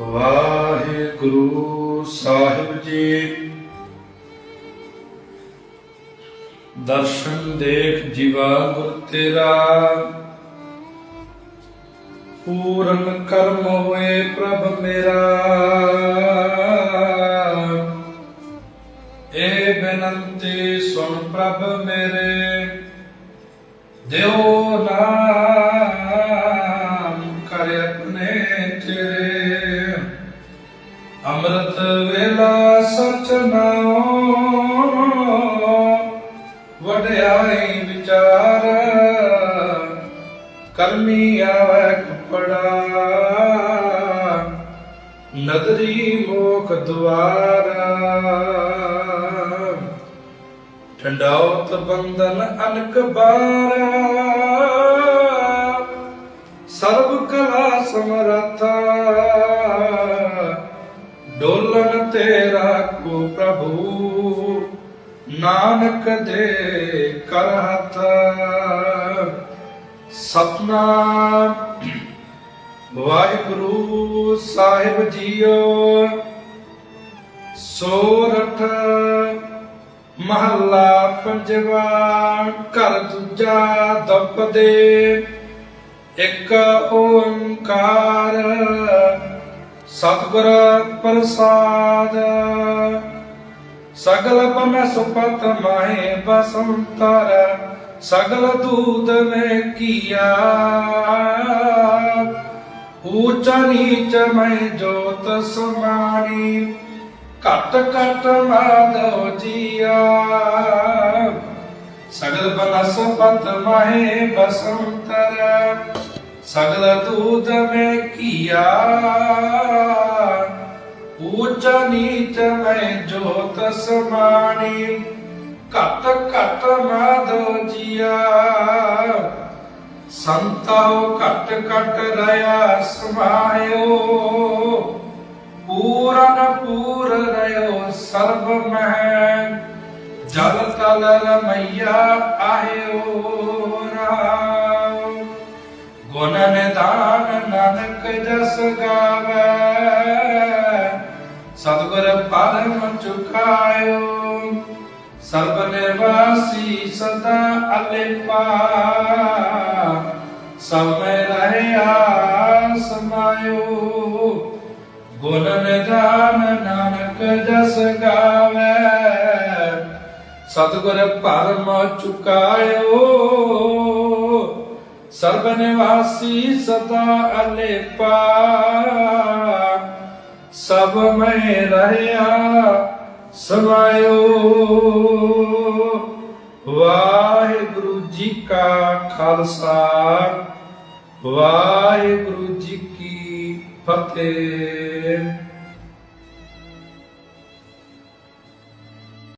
ਵਾਹਿਗੁਰੂ ਸਾਹਿਬ ਜੀ। ਦਰਸ਼ਨ ਦੇਖ ਜੀਵਾ ਗੁਰ ਤੇਰਾ। ਪੂਰਨ ਕਰਮ ਹੋਏ ਪ੍ਰਭ ਮੇਰਾ। ਇਹ ਬੇਨੰਤੀ ਸੁਣ ਪ੍ਰਭ ਮੇਰੇ। ਦਿਓ ਨਾਮ ਕਰ ਆਪਣੇ ਤੇਰੇ ਅੰਮ੍ਰਿਤ ਵੇਲਾ ਸਚ ਨਾਉ ਵਡਿਆਈ ਵਿਚਾਰ ਕਰਮੀ ਆਵੈ ਕਪੜਾ। ਨਦਰੀ ਮੋਖ ਦੁਆਰਾ ਠੰਡਾਉਤ ਬੰਧਨ ਅਨਕ ਬਾਰਾ। ਸਰਬ ਕਲਾ ਸਮਰਥਾ। ਡੋਲਨ ਤੇਰਾ ਕੋ ਪ੍ਰਭੂ, ਨਾਨਕ ਦੇ ਕਰ ਸਤਨਾਮ, ਵਾਹਿਗੁਰੂ ਸਾਹਿਬ ਜੀਓ। ਸੋਰਠ, ਮਹੱਲਾ ਪੰਜਵਾ, ਘਰ ਦੂਜਾ ਦਪਦੇ ਇੱਕ ਓੰਕਾਰ ਸਤਗੁਰ ਪ੍ਰਸਾਦ। ਸਗਲ ਬਨ ਸੁਪਤ ਮਾਹੇ ਬਸੰਤਰ, ਸਗਲ ਦੂਤ ਮੈਂ ਕੀਆ। ਊਚ ਨੀਚ ਮੈਂ ਜੋਤ ਸਮਾਣੀ, ਘਟ ਘਟ ਮਾਧੋ ਜੀਆ। ਸਗਲ ਬਨਸਪਤ ਮਹੇ ਬਸੰਤਰ ਸਗਲ ਦੂਧ ਮੇ ਕੀਆ, ਊਚ ਨੀਚ ਮੈਂ ਜੋਤ ਸਮਾਣੀ, ਘਟ ਘਟ ਮਾਧੋ ਜੀਆ। ਸੰਤੋ ਘਟ ਘਟ ਰਇਆ ਸਮਾਇਓ, ਪੂਰਨ ਪੂਰ ਰਿਓ ਸਰਬ ਮਹਿ, ਜਲ ਤਲ ਰਮਈਆ ਆਇਓ। ਗਾਵੇ ਸਤਿਗੁਰ ਪਰਮ ਚੁਕਾਇਓ। ਸਰਬ ਨਿਵਾਸੀ ਸਦਾ ਅਲੇਪਾ। ਸਭ ਮੈਂ ਰਹਿਆ ਸਮਾਇਓ ਗੁਣ ਨਿਦਾਨ ਨਾਨਕ ਜਸ ਗਾਵੇ। ਸਤਿਗੁਰ ਪਰਮ ਚੁਕਾਇਓ। ਸਰਬ ਨਿਵਾਸੀ ਸਦਾ ਅਲੇਪਾ, ਸਭ ਮੈਂ ਰਹਿਆ ਸਮਾਇਓ। ਵਾਹਿਗੁਰੂ ਜੀ ਕਾ ਖਾਲਸਾ, ਵਾਹਿਗੁਰੂ ਜੀ ਕੀ ਫਤਿਹ।